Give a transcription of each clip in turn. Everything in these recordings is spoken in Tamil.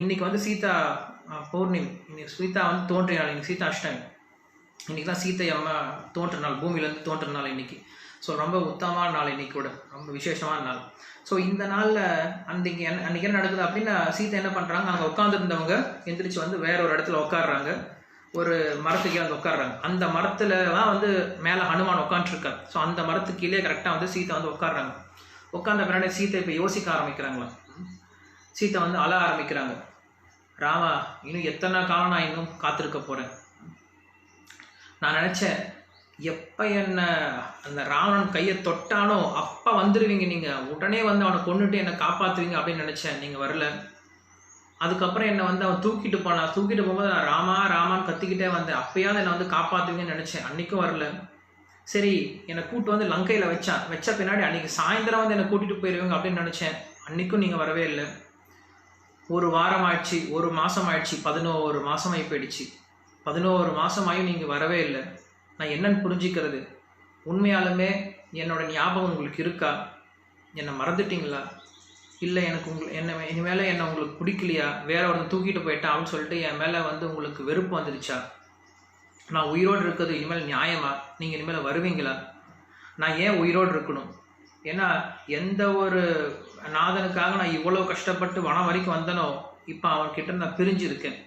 இன்னைக்கு வந்து சீதா பௌர்ணமி. இன்னைக்கு சீதா வந்து தோன்றிய நாள். இன்னைக்கு சீதா அஷ்டமி. இன்னைக்கு தான் சீத்தை அம்மா தோன்ற நாள் பூமியிலேருந்து தோன்ற நாள் இன்னைக்கு. ஸோ ரொம்ப உத்தமமான நாள் இன்னைக்கு கூட. ரொம்ப விசேஷமான நாள். ஸோ இந்த நாளில் அன்றைக்கி என்ன அன்றைக்கி என்ன நடக்குது அப்படின்னா சீத்தை என்ன பண்ணுறாங்க அங்கே உட்காந்துருந்தவங்க எந்திரிச்சு வந்து வேற ஒரு இடத்துல உட்காடுறாங்க ஒரு மரத்துக்கு கீழே வந்து உட்காடுறாங்க அந்த மரத்துல தான் வந்து மேலே ஹனுமான் உட்காந்துருக்கார் ஸோ அந்த மரத்துக்கு கீழே கரெக்டாக வந்து சீத்தை வந்து உட்காடுறாங்க உட்காந்த பின்னாடி சீத்தை இப்போ யோசிக்க ஆரம்பிக்கிறாங்களா? சீத்தை வந்து அழ ஆரம்பிக்கிறாங்க. ராமா இன்னும் எத்தனை காலம் நான் இன்னும் காத்திருக்க போகிறேன் நான் நினச்சேன் எப்போ என்ன அந்த ராவணன் கையை தொட்டானோ அப்போ வந்துடுவீங்க நீங்கள் உடனே வந்து அவனை கொண்டுட்டு என்னை காப்பாற்றுவீங்க அப்படின்னு நினச்சேன். நீங்கள் வரல. அதுக்கப்புறம் என்னை வந்து அவன் தூக்கிட்டு போனான். தூக்கிட்டு போகும்போது நான் ராமா ராமான்னு கத்திக்கிட்டே வந்தேன் அப்பயாவது என்னை வந்து காப்பாற்றுவீங்கன்னு நினச்சேன். அன்றைக்கும் வரல. சரி என்னை கூட்டு வந்து லங்கையில் வச்சான். வச்ச பின்னாடி அன்றைக்கி சாயந்தரம் வந்து என்னை கூட்டிகிட்டு போயிடுவீங்க அப்படின்னு நினச்சேன். அன்றைக்கும் நீங்கள் வரவே இல்லை. ஒரு வாரம் ஆயிடுச்சு ஒரு மாதம் ஆயிடுச்சு பதினோரு மாதம் ஆகி போயிடுச்சு. பதினோரு மாதமாயும் நீங்கள் வரவே இல்லை. நான் என்னன்னு புரிஞ்சிக்கிறது? உண்மையாலுமே என்னோட ஞாபகம் உங்களுக்கு இருக்கா? என்னை மறந்துட்டீங்களா? இல்லை எனக்கு உங்கள் என்ன இனிமேல் என்னை உங்களுக்கு பிடிக்கலையா? வேற ஒருத்தன் தூக்கிட்டு போயிட்டான் அப்படின்னு சொல்லிட்டு என் மேலே வந்து உங்களுக்கு வெறுப்பு வந்துருச்சா? நான் உயிரோடு இருக்கிறது இனிமேல் நியாயமா? நீங்கள் இனிமேல் வருவீங்களா? நான் ஏன் உயிரோடு இருக்கணும்? ஏன்னா எந்த ஒரு நாதனுக்காக நான் இவ்வளோ கஷ்டப்பட்டு வனம் வரைக்கும் வந்தனோ இப்போ அவன்கிட்ட நான் பிரிஞ்சிருக்கேன்.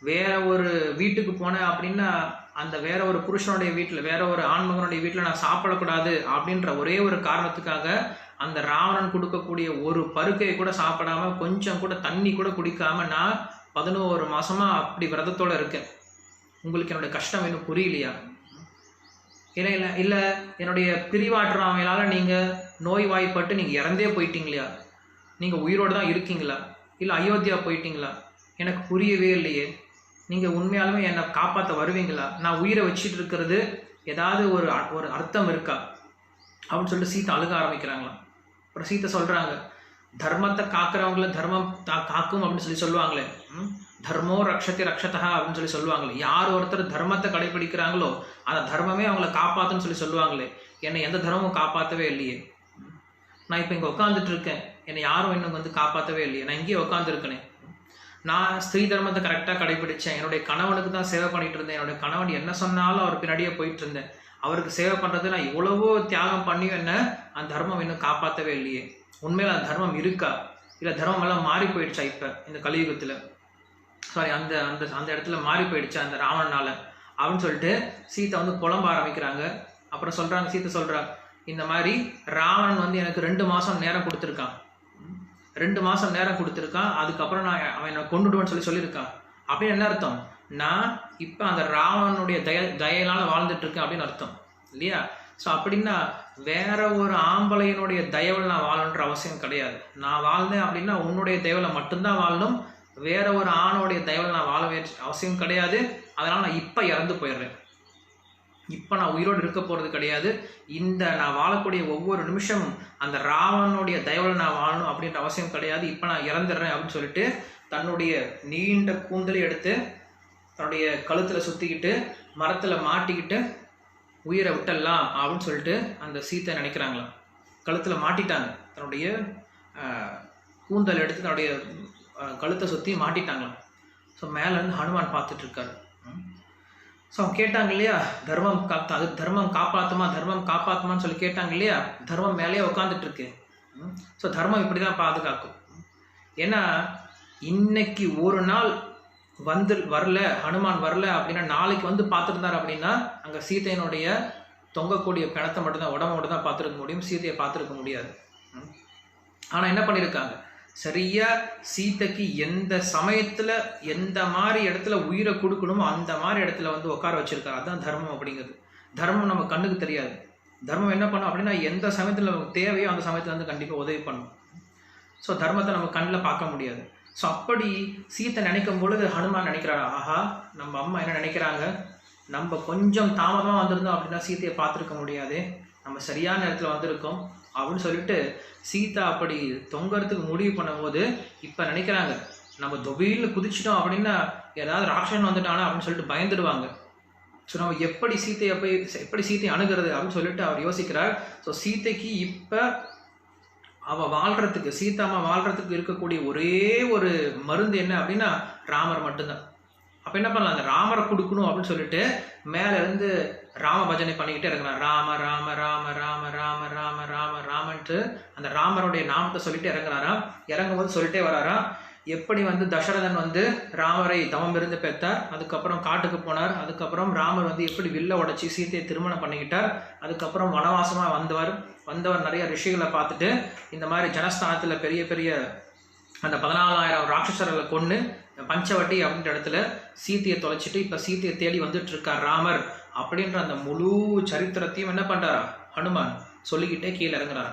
வேற ஒரு வீட்டுக்கு போனேன் அப்படின்னா அந்த வேற ஒரு புருஷனுடைய வீட்டில் வேற ஒரு ஆண்மகனுடைய வீட்டில் நான் சாப்பிடக்கூடாது அப்படின்ற ஒரே ஒரு காரணத்துக்காக அந்த ராவணன் கொடுக்கக்கூடிய ஒரு பருக்கையை கூட சாப்பிடாம கொஞ்சம் கூட தண்ணி கூட குடிக்காம நான் பதினோரு மாசமா அப்படி விரதத்தோட இருக்கேன். உங்களுக்கு என்னோட கஷ்டம் இன்னும் புரியலையா? இல்லை இல்லை இல்லை என்னுடைய பிரிவாற்றாமையால நீங்கள் நோய்வாய்ப்பட்டு நீங்கள் இறந்தே போயிட்டீங்களா நீங்கள் உயிரோடு தான் இருக்கீங்களா? இல்லை அயோத்தியா போயிட்டீங்களா? எனக்கு புரியவே இல்லையே. நீங்கள் உண்மையாலுமே என்னை காப்பாற்ற வருவீங்களா? நான் உயிரை வச்சுட்டு இருக்கிறது ஏதாவது ஒரு அ- ஒரு அர்த்தம் இருக்கா? அப்படின்னு சொல்லிட்டு சீத்தை அழுக ஆரம்பிக்கிறாங்களாம். அப்புறம் சீத்தை சொல்கிறாங்க தர்மத்தை காக்கிறவங்கள தர்மம் தா- காக்கும் அப்படின்னு சொல்லி சொல்லுவாங்களே. ம்? தர்மோ ரக்ஷதி ரக்ஷதா அப்படின்னு சொல்லி சொல்லுவாங்களே. யார் ஒருத்தர் தர்மத்தை கடைபிடிக்கிறாங்களோ அந்த தர்மமே அவங்கள காப்பாத்துன்னு சொல்லி சொல்லுவாங்களே. என்னை எந்த தர்மமும் காப்பாற்றவே இல்லையே. நான் இப்போ இங்கே உட்காந்துட்டு இருக்கேன். என்னை யாரும் இன்னும் வந்து காப்பாற்றவே இல்லையே. நான் இங்கேயே உட்காந்துருக்கனே நான் ஸ்திரீ தர்மத்தை கரெக்டாக கடைபிடிச்சேன். என்னுடைய கணவனுக்கு தான் சேவை பண்ணிட்டு இருந்தேன். என்னுடைய கணவன் என்ன சொன்னாலும் அவர் பின்னாடியே போயிட்டு இருந்தேன். அவருக்கு சேவை பண்ணுறது நான் இவ்வளவோ தியாகம் பண்ணியும் என்ன அந்த தர்மம் இன்னும் காப்பாற்றவே இல்லையே. உண்மையில் அந்த தர்மம் இருக்கா? இல்லை தர்மம் எல்லாம் மாறி போயிடுச்சா இப்போ இந்த கலியுகத்தில்? சாரி அந்த அந்த அந்த இடத்துல மாறி போயிடுச்சு அந்த ராவணனால். அப்படின்னு சொல்லிட்டு சீத்தை வந்து புலம்ப ஆரம்பிக்கிறாங்க. அப்புறம் சொல்கிறாங்க சீத்தை சொல்றா இந்த மாதிரி ராவணன் வந்து எனக்கு ரெண்டு மாதம் நேரம் கொடுத்துருக்கான். ரெண்டு மாதம் நேரம் கொடுத்துருக்கான் அதுக்கப்புறம் நான் அவன் என்னை கொண்டுடுவேன்னு சொல்லி சொல்லியிருக்கான். அப்படின்னு என்ன அர்த்தம்? நான் இப்போ அந்த ராவணனுடைய தய தயையினால வாழ்ந்துட்டு இருக்கேன் அப்படின்னு அர்த்தம். இல்லையா? ஸோ அப்படின்னா வேற ஒரு ஆம்பளையனுடைய தயவில் நான் வாழணுன்ற அவசியம் கிடையாது. நான் வாழ்ந்தேன் அப்படின்னா உன்னுடைய தயவில் மட்டும்தான் வாழணும் வேற ஒரு ஆணோடைய தயவில் நான் வாழ வேண்டிய அவசியம் கிடையாது. அதனால் நான் இப்போ இறந்து போயிடுறேன். இப்போ நான் உயிரோடு இருக்க போகிறது கிடையாது. இந்த நான் வாழக்கூடிய ஒவ்வொரு நிமிஷமும் அந்த ராவனுடைய தயவில் நான் வாழணும் அப்படின்ற அவசியம் கிடையாது. இப்போ நான் இறந்துடுறேன் அப்படின்னு சொல்லிட்டு தன்னுடைய நீண்ட கூந்தலை எடுத்து தன்னுடைய கழுத்தில் சுற்றிக்கிட்டு மரத்தில் மாட்டிக்கிட்டு உயிரை விட்டலாம் அப்படின்னு சொல்லிட்டு அந்த சீத்தை நினைக்கிறாங்களாம். கழுத்தில் மாட்டிட்டாங்க. தன்னுடைய கூந்தல் எடுத்து தன்னுடைய கழுத்தை சுற்றி மாட்டிட்டாங்களாம். ஸோ மேலேருந்து ஹனுமான் பார்த்துட்ருக்காரு. ஸோ அவங்க கேட்டாங்க இல்லையா தர்மம் காத்தா அது தர்மம் காப்பாற்றுமா தர்மம் காப்பாற்றுமான்னு சொல்லி கேட்டாங்க இல்லையா தர்மம் மேலேயே உட்காந்துட்ருக்கு ஸோ தர்மம் இப்படி தான் பாதுகாக்கும். ஏன்னா இன்னைக்கு ஒரு நாள் வந்து வரல ஹனுமான் வரல அப்படின்னா நாளைக்கு வந்து பார்த்துருந்தார் அப்படின்னா அங்கே சீதையினுடைய தொங்கக்கூடிய பிணத்தை மட்டும்தான் உடம்ப மட்டும் தான் பார்த்துருக்க முடியும் சீதையை பார்த்துருக்க முடியாது. ம். என்ன பண்ணியிருக்காங்க சரியாக சீத்தைக்கு எந்த சமயத்தில் எந்த மாதிரி இடத்துல உயிரை கொடுக்கணுமோ அந்த மாதிரி இடத்துல வந்து உட்கார வச்சுருக்காரு அதுதான் தர்மம் அப்படிங்கிறது. தர்மம் நம்ம கண்ணுக்கு தெரியாது. தர்மம் என்ன பண்ணும் அப்படின்னா எந்த சமயத்தில் நமக்கு தேவையோ அந்த சமயத்தில் வந்து கண்டிப்பாக உதவி பண்ணும். ஸோ தர்மத்தை நம்ம கண்ணில் பார்க்க முடியாது. ஸோ அப்படி சீத்தை நினைக்கும் பொழுது ஹனுமான் நினைக்கிறாரா ஆஹா நம்ம அம்மா என்ன நினைக்கிறாங்க? நம்ம கொஞ்சம் தாமதமாக வந்திருந்தோம் அப்படின்னா சீத்தையை பார்த்துருக்க முடியாது. நம்ம சரியான இடத்துல வந்திருக்கோம். அப்படின்னு சொல்லிட்டு சீதா அப்படி தொங்கறதுக்கு முடிவு பண்ணும்போது இப்போ நினைக்கிறாங்க நம்ம தொபியில் குதிச்சிட்டோம் அப்படின்னா ஏதாவது ராட்சன் வந்துட்டானா அப்படின்னு சொல்லிட்டு பயந்துடுவாங்க. ஸோ நம்ம எப்படி சீத்தையை போய் எப்படி சீத்தையை அணுகிறது அப்படின்னு சொல்லிட்டு அவர் யோசிக்கிறார். ஸோ சீத்தைக்கு இப்போ அவள் வாழ்கிறதுக்கு சீதாமா வாழ்கிறதுக்கு இருக்கக்கூடிய ஒரே ஒரு மருந்து என்ன அப்படின்னா ராமர் மட்டும்தான். அப்போ என்ன பண்ணலாம் அந்த ராமரை கொடுக்கணும் அப்படின்னு சொல்லிட்டு மேலே இருந்து ராம பஜனை பண்ணிக்கிட்டே இருக்கிறான் ராம ராம ராம ராம ராம ராம ராம ராமன்ட்டு அந்த ராமருடைய நாமத்தை சொல்லிட்டு இறங்குறாராம் இறங்கும்போது சொல்லிட்டே வராராம் எப்படி வந்து தசரதன் வந்து ராமரை தவம் இருந்து பெற்றார்? அதுக்கப்புறம் காட்டுக்கு போனார். அதுக்கப்புறம் ராமர் வந்து எப்படி வில்ல உடைச்சி சீத்தையை திருமணம் பண்ணிக்கிட்டார்? அதுக்கப்புறம் வனவாசமாக வந்தவர். வந்தவர் நிறைய ரிஷிகளை பார்த்துட்டு இந்த மாதிரி ஜனஸ்தானத்தில் பெரிய பெரிய அந்த பதினாலாயிரம் ராட்சசர்களை கொன்று பஞ்சவட்டி அப்படின்ற இடத்துல சீத்தையை தொலைச்சிட்டு இப்போ சீத்தையை தேடி வந்துட்டு இருக்கார் ராமர் அப்படின்ற அந்த முழு சரித்திரத்தையும் என்ன பண்ணுறாரா ஹனுமான் சொல்லிக்கிட்டே கீழே இறங்குறாரா.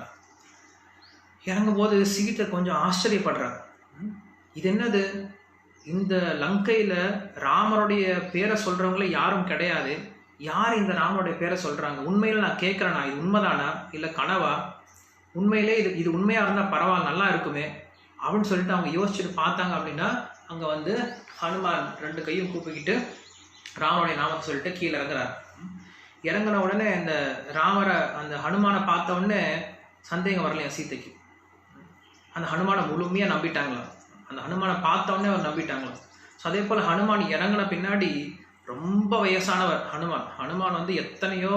இறங்கும்போது சீத்தை கொஞ்சம் ஆச்சரியப்படுறார். இது என்னது? இந்த லங்கையில் ராமருடைய பேரை சொல்கிறவங்களே யாரும் கிடையாது. யார் இந்த ராமருடைய பேரை சொல்கிறாங்க உண்மையில் நான் கேட்குறேனா? இது உண்மைதானா? இல்லை கனவா? உண்மையிலே இது இது உண்மையாக இருந்தால் பரவாயில்ல நல்லா இருக்குமே அப்படின்னு சொல்லிட்டு அவங்க யோசிச்சுட்டு பார்த்தாங்க அப்படின்னா அங்கே வந்து ஹனுமான் ரெண்டு கையும் கூப்பிக்கிட்டு ராமனுடைய நாமத்தை சொல்லிட்டு கீழே இறங்குறார். இறங்கின உடனே இந்த ராமரை அந்த ஹனுமானை பார்த்த உடனே சந்தேகம் வரலையா சீதைக்கு? அந்த ஹனுமானை முழுமையாக நம்பிட்டாங்களாம் அந்த ஹனுமானை பார்த்த உடனே அவர் நம்பிட்டாங்களாம் ஸோ அதே போல் ஹனுமான் இறங்கின பின்னாடி ரொம்ப வயசானவர் ஹனுமான். ஹனுமான் வந்து எத்தனையோ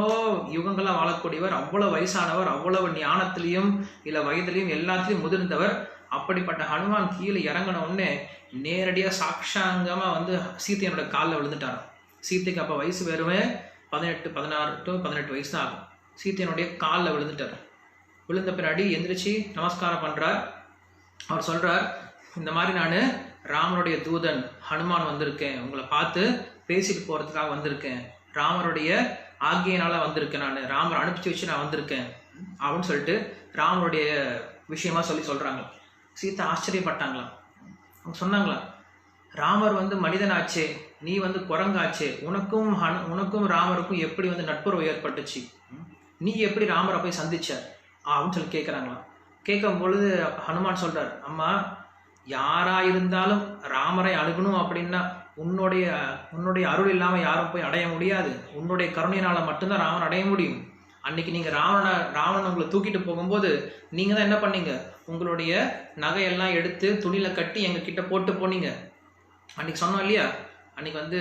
யுகங்களாக வாழக்கூடியவர் அவ்வளோ வயசானவர் அவ்வளவு ஞானத்திலையும் இல்லை வயதிலையும் எல்லாத்துலேயும் முதிர்ந்தவர். அப்படிப்பட்ட ஹனுமான் கீழே இறங்கின உடனே நேரடியாக சாட்சாங்கமாக வந்து சீத்தையனோட காலில் விழுந்துட்டாராம். சீத்தைக்கு அப்போ வயசு வெறுமே பதினெட்டு பதினாறு டு பதினெட்டு வயசு தான் ஆகும். சீத்தையனுடைய காலில் விழுந்துட்டார். விழுந்த பின்னாடி எந்திரிச்சு நமஸ்காரம் பண்ணுறார் அவர் சொல்கிறார் இந்த மாதிரி நான் ராமனுடைய தூதன் ஹனுமான் வந்திருக்கேன். உங்களை பார்த்து பேசிட்டு போகிறதுக்காக வந்திருக்கேன். ராமருடைய ஆக்கியனால வந்திருக்கேன் நான். ராமர் அனுப்பிச்சு வச்சு நான் வந்திருக்கேன். அப்படின்னு சொல்லிட்டு ராமருடைய விஷயமா சொல்லி சொல்கிறாங்க சீதா ஆச்சரியப்பட்டாங்களாம் அவங்க சொன்னாங்களா ராமர் வந்து மனிதனாச்சே நீ வந்து குரங்காச்சே உனக்கும் உனக்கும் ராமருக்கும் எப்படி வந்து நட்புறவு ஏற்பட்டுச்சு? நீ எப்படி ராமரை போய் சந்திச்ச? அப்படின்னு சொல்லி கேட்குறாங்களாம் கேட்கும் பொழுது ஹனுமான் சொல்கிறார் அம்மா யாராக இருந்தாலும் ராமரை அணுகணும் அப்படின்னா உன்னுடைய உன்னுடைய அருள் இல்லாமல் யாரும் போய் அடைய முடியாது. உன்னுடைய கருணையினால் மட்டும்தான் ராமன் அடைய முடியும். அன்னைக்கு நீங்கள் ராவண ராவணன் உங்களை தூக்கிட்டு போகும்போது நீங்கள் தான் என்ன பண்ணீங்க? உங்களுடைய நகையெல்லாம் எடுத்து துணியில் கட்டி எங்கள் கிட்ட போட்டு போனீங்க. அன்னைக்கு சொன்னோம் இல்லையா? அன்னைக்கு வந்து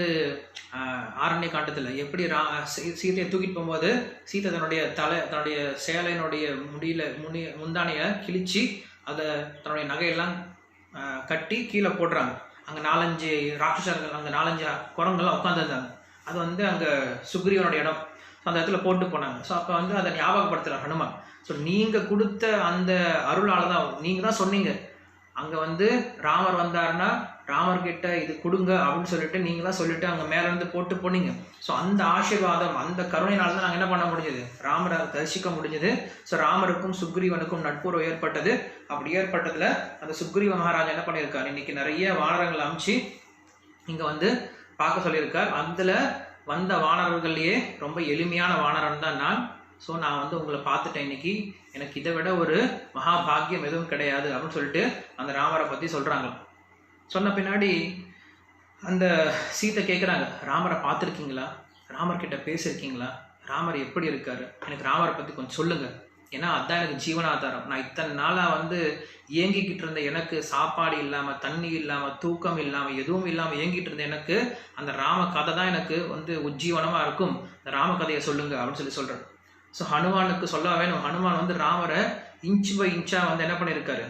ஆரண்ய காட்டத்தில் எப்படி ரா சீ- சீதையை தூக்கிட்டு போகும்போது சீதை தன்னுடைய தலை தன்னுடைய சேலையினுடைய முடியில முனி முந்தானையை கிழிச்சு அதை தன்னுடைய நகையெல்லாம் கட்டி கீழே போடுறாங்க. அங்கே நாலஞ்சு ராட்சசர்கள் அங்கே நாலஞ்சு குரங்கெல்லாம் உட்காந்துருந்தாங்க அது வந்து அங்கே சுக்ரீவனுடைய இடம். அந்த இடத்துல போட்டு போனாங்க. ஸோ அப்போ வந்து அதை ஞாபகப்படுத்துகிறார் ஹனுமான். ஸோ நீங்கள் கொடுத்த அந்த அருளால் தான் நீங்கள் தான் சொன்னீங்க. அங்கே வந்து ராமர் வந்தார்னா ராமர்கிட்ட இது கொடுங்க அப்படின்னு சொல்லிட்டு நீங்கள் தான் சொல்லிட்டு அங்கே மேலேருந்து போட்டு போனீங்க. ஸோ அந்த ஆசீர்வாதம் அந்த கருணையினால தான் நாங்கள் என்ன பண்ண முடிஞ்சது? ராமரை தரிசிக்க முடிஞ்சது. ஸோ ராமருக்கும் சுக்ரீவனுக்கும் நட்புறவு ஏற்பட்டது. அப்படி ஏற்பட்டதில் அந்த சுக்ரீவ மகாராஜா என்ன பண்ணியிருக்கார்? இன்னைக்கு நிறைய வானரங்களை அமுச்சு இங்கே வந்து பார்க்க சொல்லியிருக்கார். அதில் வந்த வானரர்கள்லேயே ரொம்ப எளிமையான வானரன் தான் நான். ஸோ நான் வந்து உங்களை பார்த்துட்டேன் இன்னைக்கு. எனக்கு இதை விட ஒரு மகா பாக்கியம் எதுவும் கிடையாது அப்படின்னு சொல்லிட்டு அந்த ராமரை பற்றி சொல்கிறாங்க சொன்ன பின்னாடி அந்த சீத்தை கேட்குறாங்க ராமரை பார்த்துருக்கீங்களா? ராமர்கிட்ட பேசியிருக்கீங்களா? ராமர் எப்படி இருக்காரு? எனக்கு ராமரை பற்றி கொஞ்சம் சொல்லுங்கள் ஏன்னா அதான் எனக்கு ஜீவனாதாரம். நான் இத்தனை நாளாக வந்து ஏங்கிக்கிட்டு இருந்த எனக்கு சாப்பாடு இல்லாமல் தண்ணி இல்லாமல் தூக்கம் இல்லாமல் எதுவும் இல்லாமல் ஏங்கிட்டு இருந்த எனக்கு அந்த ராம கதை தான் எனக்கு வந்து உஜ்ஜீவனமாக இருக்கும். இந்த ராம கதையை சொல்லுங்க அப்படின்னு சொல்லி சொல்கிறேன் ஸோ ஹனுமானுக்கு சொல்ல வேணும் ஹனுமான் வந்து ராமரை இன்ச் பை இன்ச்சாக வந்து என்ன பண்ணியிருக்காரு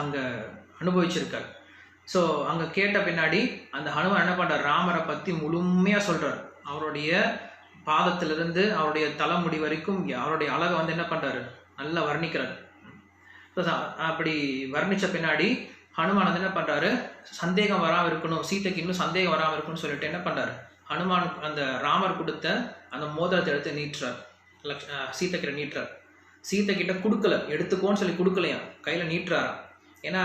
அங்கே அனுபவிச்சிருக்காரு. ஸோ அங்கே கேட்ட பின்னாடி அந்த ஹனுமான் என்ன பண்ணுறார் ராமரை பற்றி முழுமையாக சொல்கிறார் அவருடைய பாதத்திலிருந்து அவருடைய தலைமுடி வரைக்கும் அவருடைய அழகை வந்து என்ன பண்ணுறாரு நல்லா வர்ணிக்கிறார். அப்படி வர்ணித்த பின்னாடி ஹனுமான் வந்து என்ன பண்ணுறாரு சந்தேகம் வராமல் இருக்கணும் சீத்தைக்கு இன்னும் சந்தேகம் வராமல் இருக்கணும்னு சொல்லிட்டு என்ன பண்ணுறாரு ஹனுமான் அந்த ராமர் கொடுத்த அந்த மோதிரத்தை எடுத்து நீட்டுறார். லக்ஷ் சீத்தை சீதை கிட்ட நீட்டுறார். சீத்தை கிட்ட கொடுக்கல எடுத்துக்கோன்னு சொல்லி கொடுக்கலையா? கையில் நீட்டுறாரா? ஏன்னா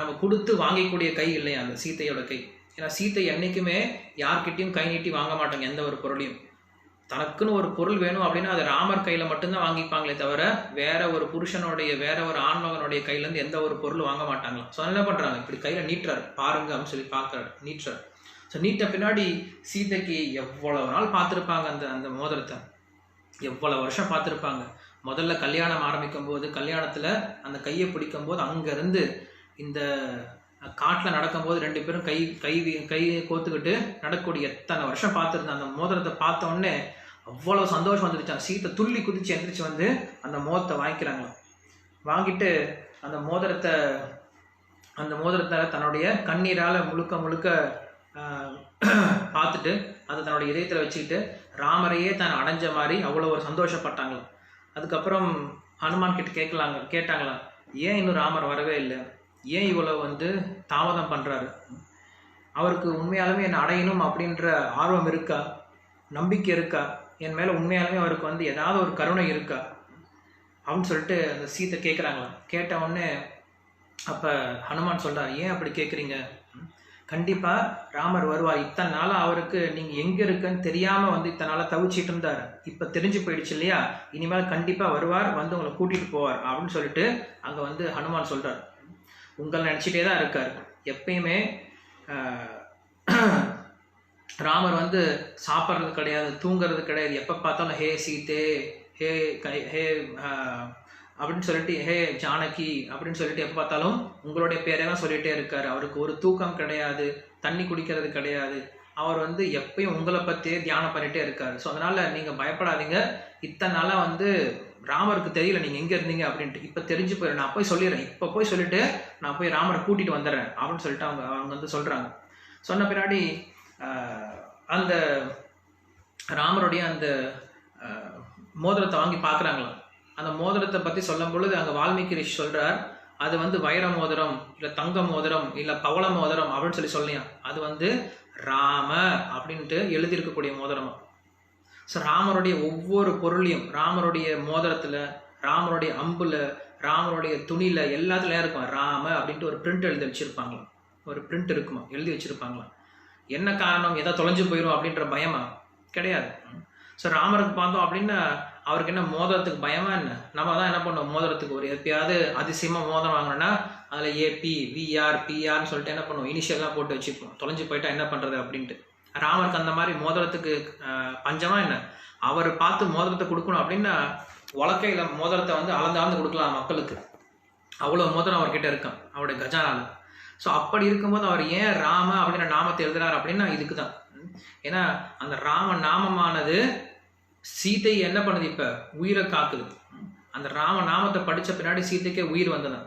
நம்ம கொடுத்து வாங்கக்கூடிய கை இல்லையா அந்த சீத்தையோட கை? ஏன்னா சீத்தை என்றைக்குமே யார்கிட்டையும் கை நீட்டி வாங்க மாட்டாங்க எந்த ஒரு பொருளையும். தனக்குன்னு ஒரு பொருள் வேணும் அப்படின்னா அது ராமர் கையில் மட்டும்தான் வாங்கிப்பாங்களே தவிர வேற ஒரு புருஷனுடைய வேற ஒரு ஆண்மகனுடைய கையிலேருந்து எந்த ஒரு பொருள் வாங்க மாட்டாங்களாம் ஸோ என்ன பண்ணுறாங்க இப்படி கையில் நீட்டுறாரு. பாருங்க அப்படின்னு சொல்லி பார்க்குறாரு. நீட்டுறாரு. ஸோ நீட்ட பின்னாடி சீதைக்கு எவ்வளவு நாள் பார்த்துருப்பாங்க அந்த அந்த மோதிரத்தை? எவ்வளோ வருஷம் பார்த்துருப்பாங்க? முதல்ல கல்யாணம் ஆரம்பிக்கும் போது கல்யாணத்தில் அந்த கையை பிடிக்கும் போது அங்கேருந்து இந்த காட்டில் நடக்கும்போது ரெண்டு பேரும் கை கை கை கோத்துக்கிட்டு நடக்கக்கூடிய எத்தனை வருஷம் பார்த்துருந்தேன் அந்த மோதிரத்தை பார்த்த உடனே அவ்வளோ சந்தோஷம் வந்துருச்சான் சீத்தை துள்ளி குதிச்சு எந்திரிச்சு வந்து அந்த மோதத்தை வாங்கிக்கிறாங்களாம் வாங்கிட்டு அந்த மோதிரத்தை அந்த மோதிரத்தை தன்னுடைய கண்ணீரால் முழுக்க முழுக்க பார்த்துட்டு அதை தன்னுடைய இதயத்தில் வச்சுக்கிட்டு ராமரையே தான் அடைஞ்ச மாதிரி அவ்வளோ ஒரு சந்தோஷப்பட்டாங்களாம் அதுக்கப்புறம் ஹனுமான் கிட்ட கேட்கலாங்க கேட்டாங்களாம் ஏன் இன்னும் ராமர் வரவே இல்லை? ஏன் இவ்வளோ வந்து தாமதம் பண்ணுறாரு அவருக்கு உண்மையாலுமே என்னை அடையணும் அப்படின்ற ஆர்வம் இருக்கா? நம்பிக்கை இருக்கா? என் மேலே உண்மையாலுமே அவருக்கு வந்து ஏதாவது ஒரு கருணை இருக்கா? அப்படின்னு சொல்லிட்டு அந்த சீத்தை கேட்குறாங்களாம் கேட்ட உடனே அப்போ ஹனுமான் சொல்கிறார் ஏன் அப்படி கேட்குறீங்க கண்டிப்பாக ராமர் வருவார். இத்தனை நாளாக அவருக்கு நீங்கள் எங்கே இருக்குன்னு தெரியாமல் வந்து இத்தனை நாளாக தவிச்சிட்டு இருந்தார். இப்போ தெரிஞ்சு போயிடுச்சு இல்லையா? இனிமேல் கண்டிப்பாக வருவார் வந்து உங்களை கூட்டிகிட்டு போவார். அப்படின்னு சொல்லிட்டு அங்கே வந்து ஹனுமான் சொல்கிறார் உங்களை நினச்சிட்டே தான் இருக்கார். எப்பயுமே ராமர் வந்து சாப்பிட்றது கிடையாது தூங்குறது கிடையாது. எப்போ பார்த்தாலும் ஹே சீதே ஹே கை ஹே அப்படின்னு சொல்லிட்டு ஹே ஜானகி அப்படின்னு சொல்லிட்டு எப்போ பார்த்தாலும் உங்களுடைய பேரை தான் சொல்லிகிட்டே இருக்கார். அவருக்கு ஒரு தூக்கம் கிடையாது தண்ணி குடிக்கிறது கிடையாது. அவர் வந்து எப்பயும் உங்களை பற்றியே தியானம் பண்ணிகிட்டே இருக்கார். ஸோ அதனால் நீங்கள் பயப்படாதீங்க. இத்தனை நாளாக வந்து ராமருக்கு தெரியல நீங்கள் எங்கே இருந்தீங்க? அப்படின்ட்டு. இப்போ தெரிஞ்சு போயிடும் நான் போய் சொல்லிடுறேன் இப்போ போய் சொல்லிட்டு நான் போய் ராமரை கூட்டிகிட்டு வந்துடுறேன் அப்படின்னு சொல்லிட்டு அவங்க அவங்க வந்து சொல்கிறாங்க சொன்ன பின்னாடி அந்த ராமருடைய அந்த மோதிரத்தை வாங்கி பார்க்குறாங்களாம். அந்த மோதிரத்தை பற்றி சொல்லும் பொழுது அங்கே வால்மீகி ரிஷி சொல்கிறார் அது வந்து வைர மோதிரம் இல்லை தங்க மோதிரம் இல்லை பவள மோதிரம் அப்படின்னு சொல்லி சொல்லியா அது வந்து ராம அப்படின்ட்டு எழுதியிருக்கக்கூடிய மோதிரமா ஸோ ராமருடைய ஒவ்வொரு பொருளையும் ராமருடைய மோதிரத்தில் ராமருடைய அம்புல ராமருடைய துணியில் எல்லாத்துலையும் இருக்கும். ராம அப்படின்ட்டு ஒரு பிரிண்ட் எழுதி வச்சுருப்பாங்களாம். ஒரு பிரிண்ட் இருக்குமா எழுதி வச்சுருப்பாங்களாம். என்ன காரணம் எதோ தொலைஞ்சு போயிடும் அப்படின்ற பயமா? கிடையாது. ஸோ ராமருக்கு பார்த்தோம் அப்படின்னா அவருக்கு என்ன மோதிரத்துக்கு பயமா என்ன? நம்ம தான் என்ன பண்ணுவோம்? மோதிரத்துக்கு ஒரு எப்பயாவது அதிசயமாக மோதிரம் வாங்கினோன்னா அதில் ஏபி விஆர் பிஆர்னு சொல்லிட்டு என்ன பண்ணுவோம்? இனிஷியலாக போட்டு வச்சுப்போம். தொலைஞ்சு போயிட்டா என்ன பண்ணுறது அப்படின்ட்டு. ராமருக்கு அந்த மாதிரி மோதிரத்துக்கு பஞ்சமாக பஞ்சமா என்ன? அவர் பார்த்து மோதிரத்தை கொடுக்கணும் அப்படின்னா உலக்கையில் மோதிரத்தை வந்து அளந்து அளந்து கொடுக்கலாம் மக்களுக்கு. அவ்வளோ மோதிரம் அவர்கிட்ட இருக்கான் அவருடைய கஜானாலும் ஸோ அப்படி இருக்கும்போது அவர் ஏன் ராம அப்படின்ற நாமத்தை எழுதுறாரு அப்படின்னா இதுக்கு தான். ஏன்னா அந்த ராம நாமமானது சீதை என்ன பண்ணுது இப்போ? உயிரை காக்குது. அந்த ராம நாமத்தை படித்த பின்னாடி சீதைக்கே உயிர் வந்ததான்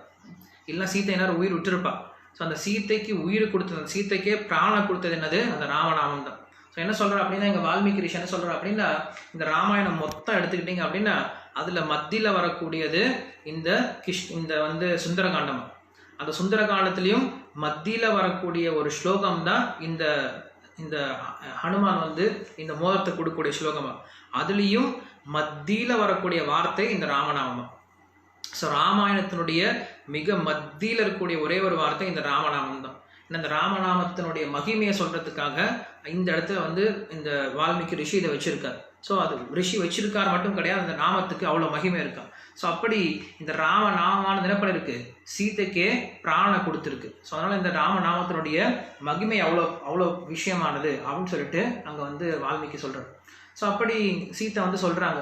இல்லை சீத்தை என்ன உயிர் விட்டுருப்பா. ஸோ அந்த சீதைக்கு உயிர் கொடுத்தது அந்த சீதைக்கே பிராணம் கொடுத்தது என்னது? அந்த ராமநாமம் தான். ஸோ என்ன சொல்கிறார் அப்படின்னா எங்கள் வால்மீகி ரிஷி என்ன சொல்கிறார் அப்படின்னா இந்த ராமாயணம் மொத்தம் எடுத்துக்கிட்டீங்க அப்படின்னா அதில் மத்தியில் வரக்கூடியது இந்த கிஷ் இந்த வந்து சுந்தரகாண்டம். அந்த சுந்தரகாண்டத்துலேயும் மத்தியில் வரக்கூடிய ஒரு ஸ்லோகம் தான் இந்த இந்த ஹனுமான் வந்து இந்த மோதத்தை கொடுக்கக்கூடிய ஸ்லோகமாக அதுலேயும் மத்தியில் வரக்கூடிய வார்த்தை இந்த ராமநாமம். ஸோ ராமாயணத்தினுடைய மிக மத்தியில் இருக்கக்கூடிய ஒரே ஒரு வார்த்தை இந்த ராமநாமம் தான் இந்த ராமநாமத்தினுடைய மகிமையை சொல்கிறதுக்காக இந்த இடத்துல வந்து இந்த வால்மீகி ரிஷி இதை வச்சுருக்கார். ஸோ அது ரிஷி வச்சிருக்கார் மட்டும் கிடையாது அந்த நாமத்துக்கு அவ்வளோ மகிமை இருக்கா? ஸோ அப்படி இந்த ராம நாமமானது என்ன பண்ணிருக்கு சீதைக்கே பிராணனை கொடுத்துருக்கு. ஸோ அதனால் இந்த ராம நாமத்தினுடைய மகிமை அவ்வளோ அவ்வளோ விஷயமானது அப்படின்னு சொல்லிட்டு அங்கே வந்து வால்மீகி சொல்கிறார் ஸோ அப்படி சீத்தை வந்து சொல்கிறாங்க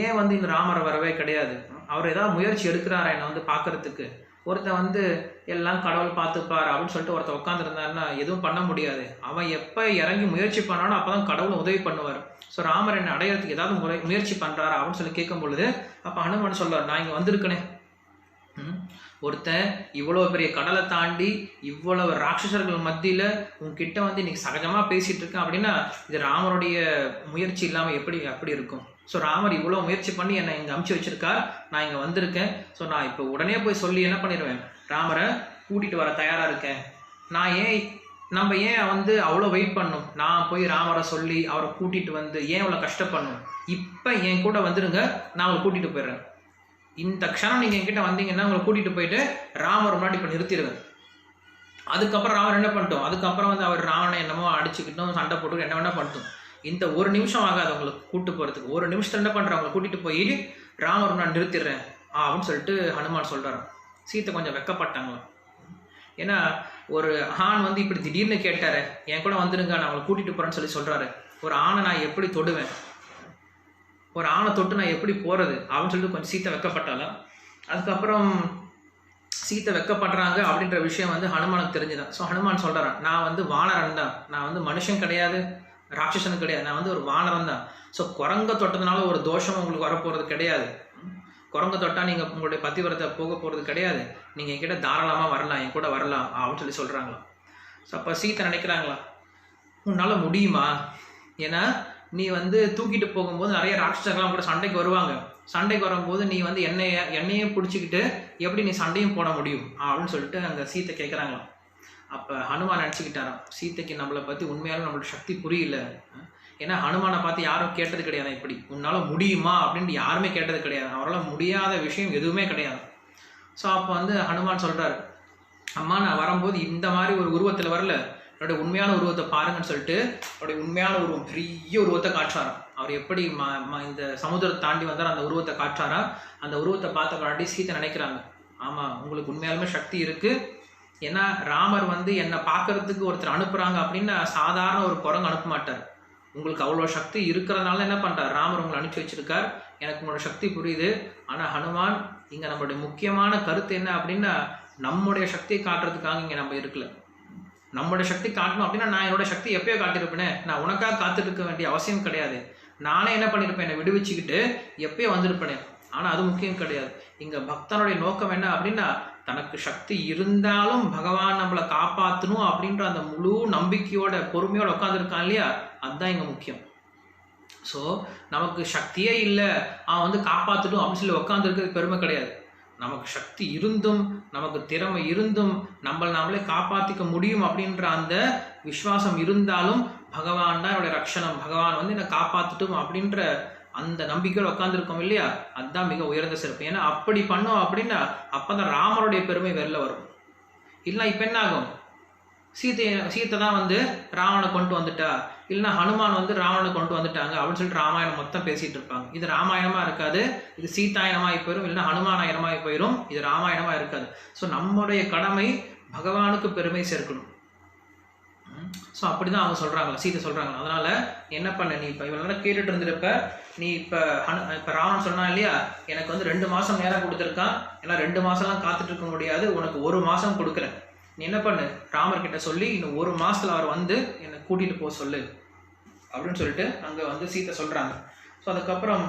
ஏன் வந்து இந்த ராமரை வரவே கிடையாது? அவர் ஏதாவது முயற்சி எடுக்கிறாரா என்னை வந்து பார்க்கறதுக்கு? ஒருத்தன் வந்து எல்லாம் கடவுள் பார்த்துப்பார் அப்படின்னு சொல்லிட்டு ஒருத்தன் உட்காந்துருந்தாருன்னா எதுவும் பண்ண முடியாது. அவன் எப்போ இறங்கி முயற்சி பண்ணானோ அப்போ தான் கடவுள் உதவி பண்ணுவார். ஸோ ராமர் என்னை அடையிறதுக்கு ஏதாவது முறை முயற்சி பண்ணுறாரு அப்படின்னு சொல்லி கேட்கும் பொழுது அப்போ ஹனுமான் சொல்லுவார் நான் இங்கே வந்திருக்கனே. ஒருத்தன் இவ்வளோ பெரிய கடலை தாண்டி இவ்வளவு ராட்சசர்கள் மத்தியில் உன்கிட்ட வந்து இன்னைக்கு சகஜமாக பேசிகிட்டு இருக்கேன் அப்படின்னா இது ராமருடைய முயற்சி இல்லாமல் எப்படி அப்படி இருக்கும்? ஸோ ராமர் இவ்வளோ முயற்சி பண்ணி என்னை இங்கே அமுச்சு வச்சிருக்கார். நான் இங்கே வந்திருக்கேன். ஸோ நான் இப்போ உடனே போய் சொல்லி என்ன பண்ணிடுவேன்? ராமரை கூட்டிகிட்டு வர தயாராக இருக்கேன். நான் ஏன் நம்ம ஏன் வந்து அவ்வளோ வெயிட் பண்ணும் நான் போய் ராமரை சொல்லி அவரை கூட்டிகிட்டு வந்து ஏன் இவ்வளோ கஷ்டப்படணும்? இப்போ என் கூட வந்துடுங்க நான் அவங்களை கூட்டிகிட்டு போயிடுறேன். இந்த க்ஷணம் நீங்கள் என்கிட்ட வந்தீங்கன்னா உங்களை கூட்டிகிட்டு போயிட்டு ராமர் முன்னாடி இப்போ நிறுத்திடுவேன். அதுக்கப்புறம் ராமர் என்ன பண்ணிட்டோம்? அதுக்கப்புறம் வந்து அவர் ராவணனை என்னமோ அடிச்சுக்கிட்டும் சண்டை போட்டு என்ன வேணா பண்ணிட்டோம். இந்த ஒரு நிமிஷம் ஆகாது அவங்களை கூப்பிட்டு போகிறதுக்கு ஒரு நிமிஷத்தில் என்ன பண்ணுறேன் அவங்களை கூட்டிகிட்டு போய் ராமர் நான் நிறுத்திடுறேன். ஆ அப்படின்னு சொல்லிட்டு ஹனுமான் சொல்கிறார் சீத்தை கொஞ்சம் வெக்கப்பட்டாங்களாம் ஏன்னா ஒரு ஆண் வந்து இப்படி திடீர்னு கேட்டார் என் கூட வந்துடுங்க நான் அவங்களை கூட்டிகிட்டு போகிறேன்னு சொல்லி சொல்கிறாரு ஒரு ஆணை நான் எப்படி தொடுவேன்? ஒரு ஆணை தொட்டு நான் எப்படி போகிறது அப்படின்னு சொல்லிட்டு கொஞ்சம் சீத்தை வெக்கப்பட்டாலாம் அதுக்கப்புறம் சீத்தை வெக்கப்படுறாங்க அப்படின்ற விஷயம் வந்து ஹனுமானுக்கு தெரிஞ்சுதான். ஸோ ஹனுமான் சொல்கிறான் நான் வந்து வானரன் தான். நான் வந்து மனுஷன் கிடையாது. ராட்சசனும் கிடையாது. நான் வந்து ஒரு வானரம் தான். ஸோ குரங்க தொட்டதுனால ஒரு தோஷம் உங்களுக்கு வரப்போகிறது கிடையாது. குரங்க தொட்டால் நீங்கள் உங்களுடைய பத்திவரத்தை போக போகிறது கிடையாது. நீங்கள் என்கிட்ட தாராளமாக வரலாம் என் கூட வரலாம் அப்படின்னு சொல்லி சொல்கிறாங்களாம் ஸோ அப்போ சீத்தை நினைக்கிறாங்களா? உன்னால் முடியுமா? ஏன்னா நீ வந்து தூக்கிட்டு போகும்போது நிறைய ராட்சசர்கள்லாம் கூட சண்டைக்கு வருவாங்க. சண்டைக்கு வரும்போது நீ வந்து என்னைய என்னையே பிடிச்சிக்கிட்டு எப்படி நீ சண்டையும் போட முடியும்? அப்படின்னு சொல்லிட்டு அந்த சீத்தை கேட்குறாங்களாம் அப்போ ஹனுமான் நினச்சிக்கிட்டாராம். சீத்தைக்கு நம்மளை பற்றி உண்மையாலும் நம்மளோட சக்தி புரியல. ஏன்னா ஹனுமானை பார்த்து யாரும் கேட்டது கிடையாது இப்படி. உன்னால் முடியுமா அப்படின்ட்டு யாருமே கேட்டது கிடையாது. அவரால் முடியாத விஷயம் எதுவுமே கிடையாது. ஸோ அப்போ வந்து ஹனுமான் சொல்கிறார் அம்மா நான் வரும்போது இந்த மாதிரி ஒரு உருவத்தில் வரல. என்னுடைய உண்மையான உருவத்தை பாருங்கன்னு சொல்லிட்டு அவருடைய உண்மையான உருவம் பெரிய உருவத்தை காட்டுறாராம். அவர் எப்படி ம ம- இந்த சமுத்திரத்தை தாண்டி வந்தார் அந்த உருவத்தை காட்டுறாரா அந்த உருவத்தை பார்த்த முன்னாடி சீத்தை நினைக்கிறாங்க. ஆமாம் உங்களுக்கு உண்மையாலுமே சக்தி இருக்குது ஏன்னா ராமர் வந்து என்னை பார்க்கறதுக்கு ஒருத்தர் அனுப்புகிறாங்க அப்படின்னு சாதாரண ஒரு குரங்கு அனுப்ப மாட்டார். உங்களுக்கு அவ்வளோ சக்தி இருக்கிறதுனால என்ன பண்ணுறார் ராமர் உங்களை அனுப்பிச்சி வச்சிருக்கார். எனக்கு உங்களோட சக்தி புரியுது. ஆனால் ஹனுமான் இங்கே நம்மளுடைய முக்கியமான கருத்து என்ன அப்படின்னா நம்முடைய சக்தியை காட்டுறதுக்காக இங்கே நம்ம இருக்கல. நம்மளுடைய சக்தி காட்டணும் அப்படின்னா நான் என்னோட சக்தி எப்பயோ காட்டியிருப்பேனே. நான் உனக்காக காத்துட்டு இருக்க வேண்டிய அவசியம் கிடையாது. நானே என்ன பண்ணியிருப்பேன்? என்னை விடுவிச்சுக்கிட்டு எப்பயோ வந்திருப்பேனே. ஆனால் அது முக்கியம் கிடையாது. இங்கே பக்தனுடைய நோக்கம் என்ன அப்படின்னா தனக்கு சக்தி இருந்தாலும் பகவான் நம்மளை காப்பாற்றணும் அப்படின்ற அந்த முழு நம்பிக்கையோட பொறுமையோட உட்காந்துருக்கான் இல்லையா? அதுதான் இங்கே முக்கியம். ஸோ நமக்கு சக்தியே இல்லை. அவன் வந்து காப்பாற்றட்டும் அப்படின்னு சொல்லி உட்காந்துருக்கிறது பெருமை கிடையாது. நமக்கு சக்தி இருந்தும் நமக்கு திறமை இருந்தும் நம்மளை நாமளே காப்பாற்றிக்க முடியும் அப்படின்ற அந்த விசுவாசம் இருந்தாலும் பகவான் தான் என்னுடைய ரட்சணம். பகவான் வந்து என்னை காப்பாற்றட்டும் அப்படின்ற அந்த நம்பிக்கையில் உட்காந்துருக்கோம் இல்லையா? அதுதான் மிக உயர்ந்த சிறப்பு. ஏன்னா அப்படி பண்ணோம் அப்படின்னா அப்போ தான் ராமருடைய பெருமை வெளில வரும். இல்லைன்னா இப்போ என்ன ஆகும் சீத்தை சீத்தை தான் வந்து ராவணனை கொண்டு வந்துட்டா. இல்லைன்னா ஹனுமான் வந்து ராவணனை கொண்டு வந்துட்டாங்க அப்படின்னு சொல்லிட்டு ராமாயணம் மொத்தம் பேசிகிட்டு இருப்பாங்க. இது ராமாயணமாக இருக்காது. இது சீதாயனமாகி போயிடும் இல்லைன்னா ஹனுமானாயனமாகி போயிடும் இது ராமாயணமாக இருக்காது. ஸோ நம்முடைய கடமை பகவானுக்கு பெருமை சேர்க்கணும். ஸோ அப்படிதான் அவங்க சொல்கிறாங்க சீதை சொல்கிறாங்க அதனால் என்ன பண்ண நீ இப்போ இவ்வளோ நேரம் கேட்டுட்டு இருந்திருப்ப நீ இப்போ ஹனு இப்போ ராவணன் சொன்னான் இல்லையா? எனக்கு வந்து ரெண்டு மாதம் நேரம் கொடுத்துருக்கான். ஏன்னா ரெண்டு மாதம்லாம் காத்துட்டு இருக்க முடியாது. உனக்கு ஒரு மாதம் கொடுக்குறேன். நீ என்ன பண்ணு? ராமர் கிட்ட சொல்லி இன்னும் ஒரு மாசத்துல அவர் வந்து என்னை கூட்டிட்டு போக சொல்லு. அப்படின்னு சொல்லிட்டு அங்க வந்து சீத்தை சொல்றாங்க. ஸோ அதுக்கப்புறம்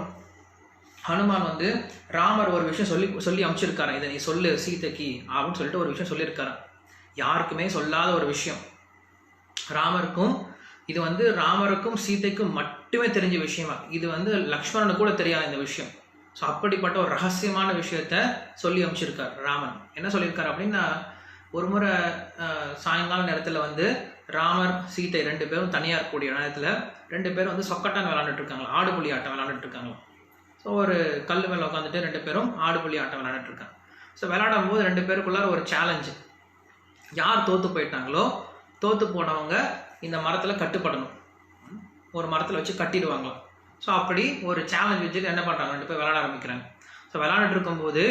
ஹனுமான் வந்து ராமர் ஒரு விஷயம் சொல்லி சொல்லி அனுப்பிச்சிருக்காரு இதை நீ சொல்லு சீதைக்கு அப்படின்னு சொல்லிட்டு ஒரு விஷயம் சொல்லியிருக்காரு யாருக்குமே சொல்லாத ஒரு விஷயம். ராமருக்கும் இது வந்து ராமருக்கும் சீதைக்கும் மட்டுமே தெரிஞ்ச விஷயமா? இது வந்து லக்ஷ்மணனு கூட தெரியாது இந்த விஷயம். ஸோ அப்படிப்பட்ட ஒரு ரகசியமான விஷயத்த சொல்லி அமைச்சிருக்கார் ராமன். என்ன சொல்லியிருக்காரு அப்படின்னா ஒரு முறை சாயங்கால நேரத்தில் வந்து ராமர் சீதை ரெண்டு பேரும் தனியாக இருக்கக்கூடிய நேரத்தில் ரெண்டு பேரும் வந்து சொக்கட்டான் விளாண்டுட்டு இருக்காங்க. ஆடுபுலி ஆட்டம் விளாண்டுட்டு இருக்காங்க. ஸோ ஒரு கல் மேலே உட்காந்துட்டு ரெண்டு பேரும் ஆடுபுலி ஆட்டம் விளாண்டுட்டு இருக்காங்க. ஸோ விளாடும் போது ரெண்டு பேருக்குள்ளார ஒரு சேலஞ்சு யார் தோற்று போயிட்டாங்களோ தோத்து போனவங்க இந்த மரத்தில் கட்டுப்படணும். ஒரு மரத்தில் வச்சு கட்டிடுவாங்களாம். ஸோ அப்படி ஒரு சேலஞ்ச் வச்சுட்டு என்ன பண்ணுறாங்க ரெண்டு பேர் விளாட ஆரம்பிக்கிறாங்க. ஸோ விளாண்டுட்டு இருக்கும்போது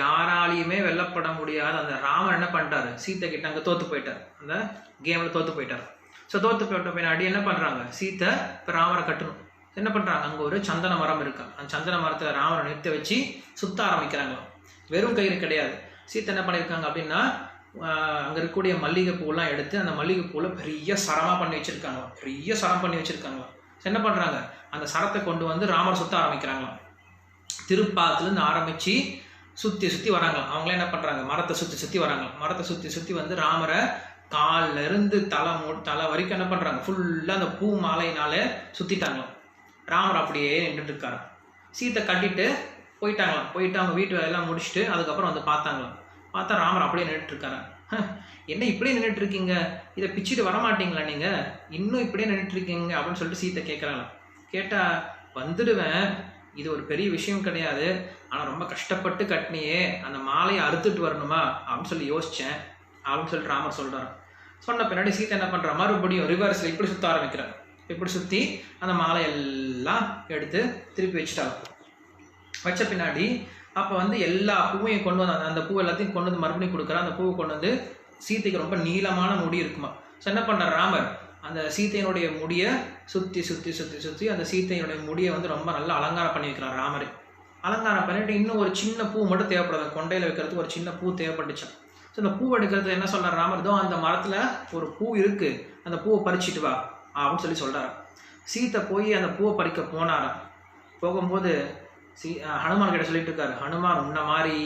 யாராலையுமே வெல்லப்பட முடியாத அந்த ராமன் என்ன பண்ணிட்டாரு? சீத்தை கிட்ட அங்கே தோற்று போயிட்டார். அந்த கேமில் தோற்று போயிட்டார். ஸோ தோற்று போயிட்ட பின்னாடி என்ன பண்ணுறாங்க சீத்தை இப்போ ராமரை கட்டணும். என்ன பண்ணுறாங்க அங்கே ஒரு சந்தன மரம் இருக்கு. அந்த சந்தன மரத்தில் ராமரை நிறுத்தி வச்சு சுத்த ஆரம்பிக்கிறாங்களாம். வெறும் கயிறு கிடையாது. சீத்தை என்ன பண்ணியிருக்காங்க அப்படின்னா அங்கே இருக்கக்கூடிய மல்லிகைப்பூலாம் எடுத்து அந்த மல்லிகைப்பூவில் பெரிய சரமாக பண்ணி வச்சுருக்காங்களாம். பெரிய சரம் பண்ணி வச்சுருக்காங்களாம். என்ன பண்ணுறாங்க அந்த சரத்தை கொண்டு வந்து ராமர் சுற்ற ஆரம்பிக்கிறாங்களாம். திருப்பாத்துலேருந்து ஆரம்பித்து சுற்றி சுற்றி வராங்களாம். அவங்களே என்ன பண்ணுறாங்க மரத்தை சுற்றி சுற்றி வராங்களாம். மரத்தை சுற்றி சுற்றி வந்து ராமரை கால்ல இருந்து தலை மூ தலை வரைக்கும் என்ன பண்ணுறாங்க ஃபுல்லாக அந்த பூ மாலையினால சுற்றிட்டாங்களாம் ராமர் அப்படியே நின்றுட்டு இருக்காரு சீத்தை கட்டிட்டு போயிட்டாங்களாம். போயிட்டு அவங்க வீட்டு வேலையெல்லாம் முடிச்சுட்டு அதுக்கப்புறம் வந்து பார்த்தாங்களாம். பார்த்தா ராமர் அப்படியே நின்றுட்டு என்ன இப்படியே நின்றுட்டு இருக்கீங்க இதை பிச்சுட்டு வர மாட்டீங்களா நீங்க? இன்னும் இப்படியே நின்றுட்டு இருக்கீங்க அப்படின்னு சொல்லிட்டு சீத்தை கேட்குறாங்களாம் கேட்டா வந்துடுவேன். இது ஒரு பெரிய விஷயம் கிடையாது. ஆனால் ரொம்ப கஷ்டப்பட்டு கட்டினியே. அந்த மாலையை அறுத்துட்டு வரணுமா? அப்படின்னு சொல்லி யோசித்தேன் அப்படின்னு சொல்லிட்டு ராமர் சொல்கிறார் சொன்ன பின்னாடி சீத்தை என்ன பண்ணுற மறுபடியும் ரிவர்ஸில் இப்படி சுற்ற ஆரம்பிக்கிறார். இப்படி சுற்றி அந்த மாலையெல்லாம் எடுத்து திருப்பி வச்சுட்டாங்க. வச்ச பின்னாடி அப்போ வந்து எல்லா பூவையும் கொண்டு வந்து அந்த- பூ எல்லாத்தையும் கொண்டு வந்து மறுபடியும் கொடுக்குறா அந்த பூவை கொண்டு வந்து சீத்தைக்கு ரொம்ப நீளமான முடி இருக்குமா? ஸோ என்ன பண்ணுறார் ராமர்? அந்த சீத்தையினுடைய முடியை சுற்றி சுற்றி சுற்றி சுற்றி அந்த சீத்தையினுடைய முடியை வந்து ரொம்ப நல்லா அலங்காரம் பண்ணி வைக்கிறார் ராமர். அலங்காரம் பண்ணிட்டு இன்னும் ஒரு சின்ன பூ மட்டும் தேவைப்படுது. கொண்டையில் வைக்கிறதுக்கு ஒரு சின்ன பூ தேவைப்பட்டுச்சான் ஸோ அந்த பூ எடுக்கிறது என்ன சொல்கிறார் ராமர்? இதோ அந்த மரத்தில் ஒரு பூ இருக்குது அந்த பூவை பறிச்சிட்டு வா அப்படின்னு சொல்லி சொல்கிறார் சீத்தை போய் அந்த பூவை பறிக்க போனாராம். போகும்போது சி ஹனுமான் கிட்ட சொல்லிட்டு இருக்காரு ஹனுமான் உன்ன மாதிரி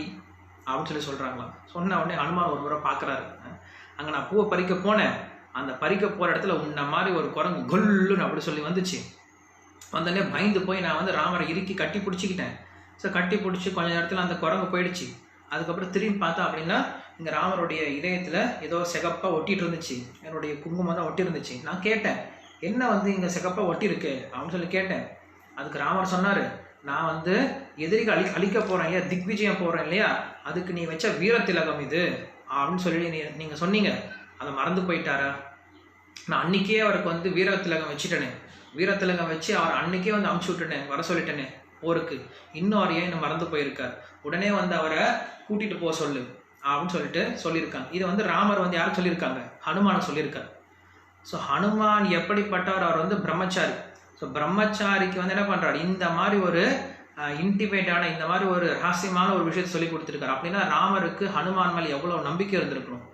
அப்படின்னு சொல்லி சொல்கிறாங்களாம் சொன்ன உடனே ஹனுமான் ஒரு முறை பார்க்குறாரு அங்கே நான் பூவை பறிக்க போனேன். அந்த பறிக்க போகிற இடத்துல உன்ன மாதிரி ஒரு குரங்கு கொல்லுன்னு அப்படி சொல்லி வந்துச்சு. வந்தோடனே பயந்து போய் நான் வந்து ராமரை இறுக்கி கட்டி பிடிச்சிக்கிட்டேன். ஸோ கட்டி பிடிச்சி கொஞ்ச நேரத்தில் அந்த குரங்கு போயிடுச்சு. அதுக்கப்புறம் திரும்பி பார்த்தா அப்படின்னா இங்கே ராமருடைய இதயத்தில் ஏதோ சிகப்பாக ஒட்டிட்டு இருந்துச்சு. என்னுடைய குங்குமம் தான் ஒட்டி இருந்துச்சு. நான் கேட்டேன் என்ன வந்து இங்கே சிகப்பாக ஒட்டியிருக்கு? அப்படின்னு சொல்லி கேட்டேன். அதுக்கு ராமர் சொன்னார் நான் வந்து எதிரிகள் அழி அழிக்க போகிறேன் இல்லையா? திக்விஜயம் போகிறேன் இல்லையா? அதுக்கு நீ வச்ச வீரத்திலகம் இது. அப்படின்னு சொல்லி நீ நீங்கள் சொன்னீங்க. அதை மறந்து போயிட்டாரா? நான் அன்னைக்கே அவருக்கு வந்து வீரத்திலகம் வச்சுட்டேனே. வீரத்திலகம் வச்சு அவர் அன்னைக்கே வந்து அமுச்சு விட்டுனேன் வர சொல்லிட்டேனே போருக்கு. இன்னும் அவர் ஏன் மறந்து போயிருக்கார்? உடனே வந்து அவரை கூட்டிட்டு போக சொல்லு அப்படின்னு சொல்லிட்டு சொல்லியிருக்காங்க. இது வந்து ராமர் வந்து யாரும் சொல்லியிருக்காங்க? ஹனுமான் சொல்லியிருக்காரு. ஸோ ஹனுமான் எப்படிப்பட்டவர்? அவர் வந்து பிரம்மச்சாரி. ஸோ பிரம்மச்சாரிக்கு வந்து என்ன பண்றாரு? இந்த மாதிரி ஒரு இன்டிமேட்டான இந்த மாதிரி ஒரு ரகசியமான ஒரு விஷயத்தை சொல்லி கொடுத்துருக்காரு. அப்படின்னா ராமருக்கு ஹனுமான் மேலே எவ்வளோ நம்பிக்கை இருந்திருக்கணும்.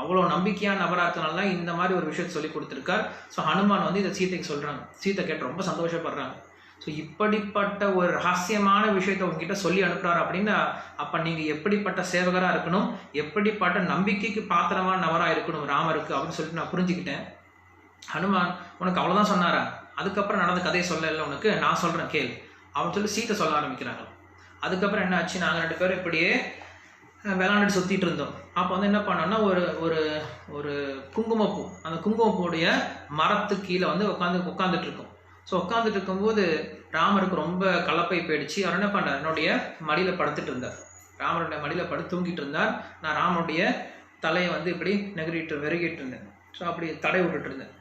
அவ்வளோ நம்பிக்கையான நபராத்தினால இந்த மாதிரி ஒரு விஷயத்தை சொல்லி கொடுத்துருக்கார். ஸோ ஹனுமான் வந்து இதை சீதைக்கு சொல்கிறாங்க சீத்தை கேட்டு ரொம்ப சந்தோஷப்படுறாங்க. ஸோ இப்படிப்பட்ட ஒரு ரகசியமான விஷயத்தை உங்ககிட்ட சொல்லி அனுப்புறாரு அப்படின்னா அப்போ நீங்கள் எப்படிப்பட்ட சேவகராக இருக்கணும்? எப்படிப்பட்ட நம்பிக்கைக்கு பாத்திரமான நபராக இருக்கணும் ராமருக்கு? அப்படின்னு சொல்லிட்டு நான் புரிஞ்சுக்கிட்டேன். ஹனுமான் உனக்கு அவ்வளோதான் சொன்னாரா? அதுக்கப்புறம் நடந்த கதையை சொல்லல உனக்கு நான் சொல்கிறேன் கேள். அப்படின்னு சொல்லி சீத்தை சொல்ல ஆரம்பிக்கிறாங்க. அதுக்கப்புறம் என்ன ஆச்சு? நாங்கள் ரெண்டு பேரும் இப்படியே விளாண்டுட்டு சுற்றிட்டு இருந்தோம். அப்போ வந்து என்ன பண்ணோம்னா ஒரு ஒரு ஒரு குங்குமப்பூ அந்த குங்குமப்பூடைய மரத்து கீழே வந்து உட்காந்து உட்காந்துட்டு இருக்கோம். ஸோ உட்காந்துட்டு இருக்கும்போது ராமருக்கு ரொம்ப கலப்பை போயிடுச்சு. அவர் என்ன பண்ணார்? என்னுடைய மடியில் படுத்துட்டு இருந்தார். ராமருடைய மடியில் படுத்து தூங்கிட்டு இருந்தார். நான் ராமனுடைய தலையை வந்து இப்படி நெகிரிட்டு வெறுகிட்டு இருந்தேன். ஸோ அப்படி தடை விட்டுட்டு இருந்தேன்.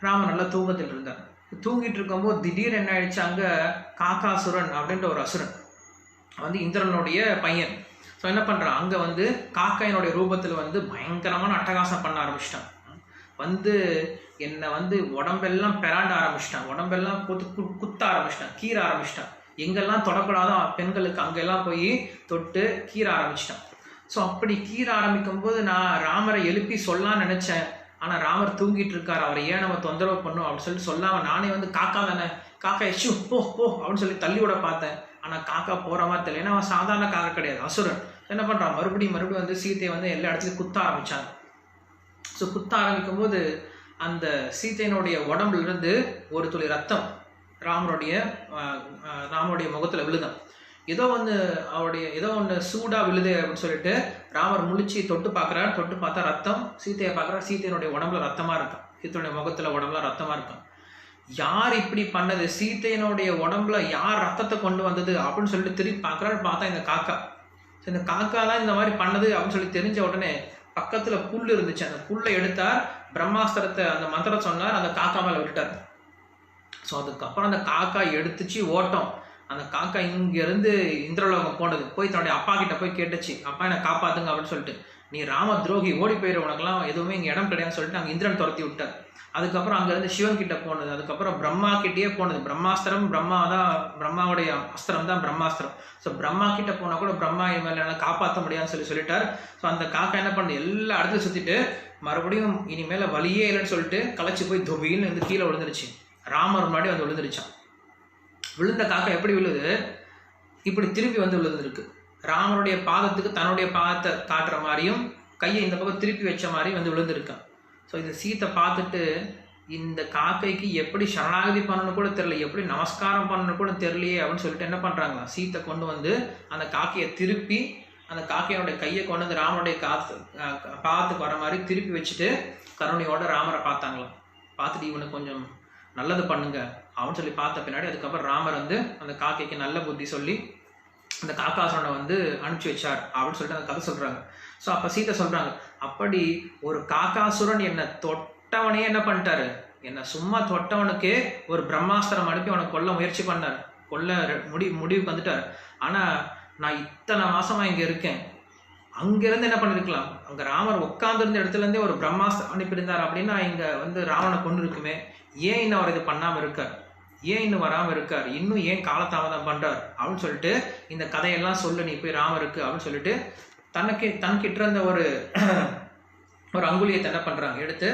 ராமன் நல்லா தூங்கத்தில் இருந்தார் தூங்கிட்டு இருக்கும்போது திடீர் என்ன ஆயிடுச்சு? அங்கே காக்காசுரன் அப்படின்ற ஒரு அசுரன் வந்து இந்திரனுடைய பையன். ஸோ என்ன பண்ணுறான் அங்கே வந்து காக்கையனுடைய ரூபத்தில் வந்து பயங்கரமான அட்டகாசம் பண்ண ஆரம்பிச்சிட்டான். வந்து என்னை வந்து உடம்பெல்லாம் பெறாண்ட ஆரம்பிச்சிட்டான். உடம்பெல்லாம் குத்து கு- குத்த ஆரம்பிச்சிட்டான். கீற ஆரம்பிச்சிட்டான். எங்கெல்லாம் தொடக்கூடாதோ பெண்களுக்கு அங்கெல்லாம் போய் தொட்டு கீற ஆரம்பிச்சிட்டான். ஸோ அப்படி கீற ஆரம்பிக்கும் போது நான் ராமரை எழுப்பி சொல்லான்னு நினச்சேன். ஆனால் ராமர் தூங்கிட்டு இருக்கார் அவரை ஏன் நம்ம தொந்தரவு பண்ணும் அப்படின்னு சொல்லிட்டு சொல்லாமல் நானே வந்து காக்கா தானே? காக்கா எச்சு போ போ அப்படின்னு சொல்லி தள்ளி விட பார்த்தேன். ஆனால் காக்கா போகிற மாதிரி தெரியல. ஏன்னா அவன் சாதாரண காக்கா கிடையாது அசுரன். என்ன பண்ணுறான் மறுபடியும் மறுபடியும் வந்து சீத்தையை வந்து எல்லா இடத்துலையும் குத்த ஆரம்பித்தாங்க ஸோ குத்த ஆரம்பிக்கும் போது அந்த சீத்தையனுடைய உடம்புலேருந்து ஒரு துளி ரத்தம் ராமருடைய ராமனுடைய ராமருடைய முகத்தில் விழுதான் ஏதோ ஒன்று அவருடைய ஏதோ ஒன்று சூடாக விழுது அப்படின்னு சொல்லிட்டு ராமர் முழிச்சு தொட்டு பார்க்குறாரு. தொட்டு பார்த்தா ரத்தம் சீத்தையை பார்க்குறா சீத்தையினுடைய உடம்புல ரத்தமாக இருக்கும். சீத்தையுடைய முகத்தில் உடம்புல ரத்தமாக இருக்கும். யார் இப்படி பண்ணது? சீத்தையனுடைய உடம்புல யார் ரத்தத்தை கொண்டு வந்தது? அப்படின்னு சொல்லிட்டு திருப்பி பார்க்குறாரு. பார்த்தா இந்த காக்கா. ஸோ இந்த காக்கா தான் இந்த மாதிரி பண்ணது அப்படின்னு சொல்லி தெரிஞ்ச உடனே பக்கத்தில் புல் இருந்துச்சு. அந்த புல்லை எடுத்தார். பிரம்மாஸ்திரத்தை அந்த மந்திரம் சொன்னார். அந்த காக்கா மேலே விட்டுட்டார். ஸோ அதுக்கப்புறம் அந்த காக்கா எடுத்துச்சு ஓட்டம். அந்த காக்கா இங்கேருந்து இந்திரலோகம் போனது. போய் தன்னுடைய அப்பா கிட்ட போய் கேட்டுச்சு. அப்பா என்னை காப்பாத்துங்க அப்படின்னு சொல்லிட்டு. நீ ராம துரோகி ஓடி போயிரு. உனக்குலாம் எதுவுமே இங்கே இடம் கிடையாதுன்னு சொல்லிட்டு அங்கே இந்திரன் துரத்தி விட்டார். அதுக்கப்புறம் அங்கேருந்து சிவன் கிட்ட போனது. அதுக்கப்புறம் பிரம்மா கிட்டேயே போனது. பிரம்மாஸ்திரம் பிரம்மா தான் பிரம்மாவுடைய அஸ்திரம் தான் பிரம்மாஸ்திரம். ஸோ பிரம்மா கிட்ட போனால் கூட பிரம்மா இது மேலே என்னால் காப்பாற்ற முடியாதுன்னு சொல்லி சொல்லிட்டார். ஸோ அந்த காக்கா என்ன பண்ணு? எல்லா இடத்துலையும் சுற்றிட்டு மறுபடியும் இனிமேல் வழியே இல்லைன்னு சொல்லிட்டு களைச்சி போய் தொபின்னு வந்து கீழே விழுந்துருச்சு. ராமர் முன்னாடி வந்து விழுந்துருச்சான். விழுந்த காக்கை எப்படி விழுது? இப்படி திருப்பி வந்து விழுந்திருக்கு ராமனுடைய பாதத்துக்கு தன்னுடைய பாதத்தை காட்டுற மாதிரியும் கையை இந்த பக்கம் திருப்பி வச்ச மாதிரியும் வந்து விழுந்திருக்கான். ஸோ இந்த சீத்தை பார்த்துட்டு இந்த காக்கைக்கு எப்படி சரணாகதி பண்ணணும் கூட தெரியல எப்படி நமஸ்காரம் பண்ணணும் கூட தெரியலையே அப்படின்னு சொல்லிட்டு என்ன பண்ணுறாங்க சீத்தை கொண்டு வந்து அந்த காக்கையை திருப்பி அந்த காக்கையோட கையை கொண்டு வந்து ராமனுடைய காத்து பாதத்துக்கு வர மாதிரி திருப்பி வச்சுட்டு கருணையோட ராமரை பார்த்தாங்களாம். பார்த்துட்டு இவனுக்கு கொஞ்சம் நல்லது பண்ணுங்க. அப்படின்னு சொல்லி பார்த்த பின்னாடி அதுக்கப்புறம் ராமர் வந்து அந்த காக்கைக்கு நல்ல புத்தி சொல்லி அந்த காக்காசுரனை வந்து அனுப்பிச்சு வச்சார் அப்படின்னு சொல்லிட்டு அந்த கதை சொல்கிறாங்க ஸோ அப்போ சீதை சொல்கிறாங்க அப்படி ஒரு காக்காசுரன் என்னை தொட்டவனே என்ன பண்ணிட்டாரு? என்னை சும்மா தொட்டவனுக்கே ஒரு பிரம்மாஸ்திரம் அனுப்பி அவனை கொல்ல முயற்சி பண்ணார். கொல்ல முடி முடிவுக்கு வந்துட்டார். ஆனால் நான் இத்தனை மாதமாக இங்கே இருக்கேன். அங்கேருந்து என்ன பண்ணிருக்கலாம்? அங்கே ராமர் உட்காந்துருந்த இடத்துலேருந்தே ஒரு பிரம்மாஸ்திரம் அனுப்பியிருந்தார்? அப்படின்னா இங்கே வந்து ராவனை கொண்டு இருக்குமே ஏன் இன்னும் அவர் இது பண்ணாமல் இருக்கார்? ஏன் இன்னும் வராமல் இருக்கார்? இன்னும் ஏன் காலதாமதம் பண்ணுறார் அப்படின்னு சொல்லிட்டு இந்த கதையெல்லாம் சொல்லு நீ போய் ராமருக்கு அப்படின்னு சொல்லிட்டு தனக்கு தன்கிட்ட இருந்த ஒரு ஒரு அங்குலியத்தை என்ன பண்ணுறாங்க எடுத்து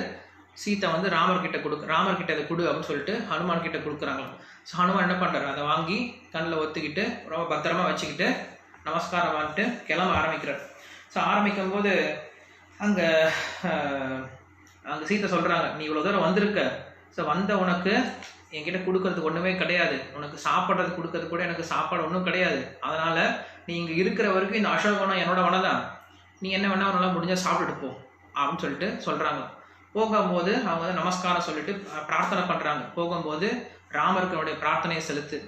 சீத்தை வந்து ராமர் கொடுக்கு ராமர்கிட்ட ராமர் அதை கொடு அப்படின்னு சொல்லிட்டு ஹனுமான் கிட்ட கொடுக்குறாங்களாம். ஸோ ஹனுமான் என்ன பண்ணுறாரு அதை வாங்கி கண்ணில் ஒத்துக்கிட்டு ரொம்ப பத்திரமா வச்சுக்கிட்டு நமஸ்காரம் வந்துட்டு கிளம்ப ஆரம்பிக்கிறார். ஸோ ஆரம்பிக்கும் போது அங்கே அங்கே சீத்தை சொல்கிறாங்க நீ இவ்வளோ தூரம் வந்திருக்க. ஸோ வந்த உனக்கு என்கிட்ட கொடுக்கறதுக்கு ஒன்றுமே கிடையாது. உனக்கு சாப்பிட்றது கொடுக்கறது கூட எனக்கு சாப்பாடு ஒன்றும் கிடையாது. அதனால் நீ இங்கே இருக்கிற வரைக்கும் இந்த அசோகவனம் என்னோட வனம் தான் நீ என்ன வேணா உன்னால் முடிஞ்சால் சாப்பிட்டுட்டு போ அப்படின்னு சொல்லிட்டு சொல்கிறாங்க போகும்போது அவங்க வந்து நமஸ்காரம் சொல்லிட்டு பிரார்த்தனை பண்ணுறாங்க போகும்போது ராமருக்கு பிரார்த்தனையை செலுத்து.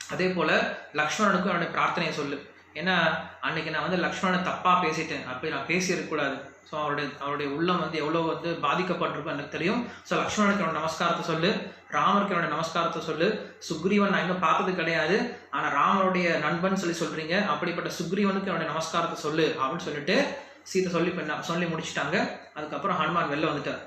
அதே போல் லக்ஷ்மணனுக்கும் அவனுடைய பிரார்த்தனையை சொல்லு. ஏன்னா அன்னைக்கு நான் வந்து லக்ஷ்மணனை தப்பாக பேசிட்டேன். அப்படி நான் பேசியிருக்கக்கூடாது ஸோ அவருடைய அவருடைய உள்ளம் வந்து எவ்வளோ வந்து பாதிக்கப்பட்டிருக்கும் எனக்கு தெரியும். ஸோ லக்ஷ்மணனுக்கு என்னோட நமஸ்காரத்தை சொல்லு. ராமருக்கு என்னோட நமஸ்காரத்தை சொல்லு. சுக்ரீவன் நான் இன்னும் பார்த்தது கிடையாது. ஆனால் ராமருடைய நண்பன் சொல்லி சொல்கிறீங்க அப்படிப்பட்ட சுக்ரீவனுக்கு என்னோட நமஸ்காரத்தை சொல்லு அப்படின்னு சொல்லிட்டு சீத்தை சொல்லி பண்ண சொல்லி முடிச்சிட்டாங்க. அதுக்கப்புறம் ஹனுமான் வெளில வந்துட்டார்.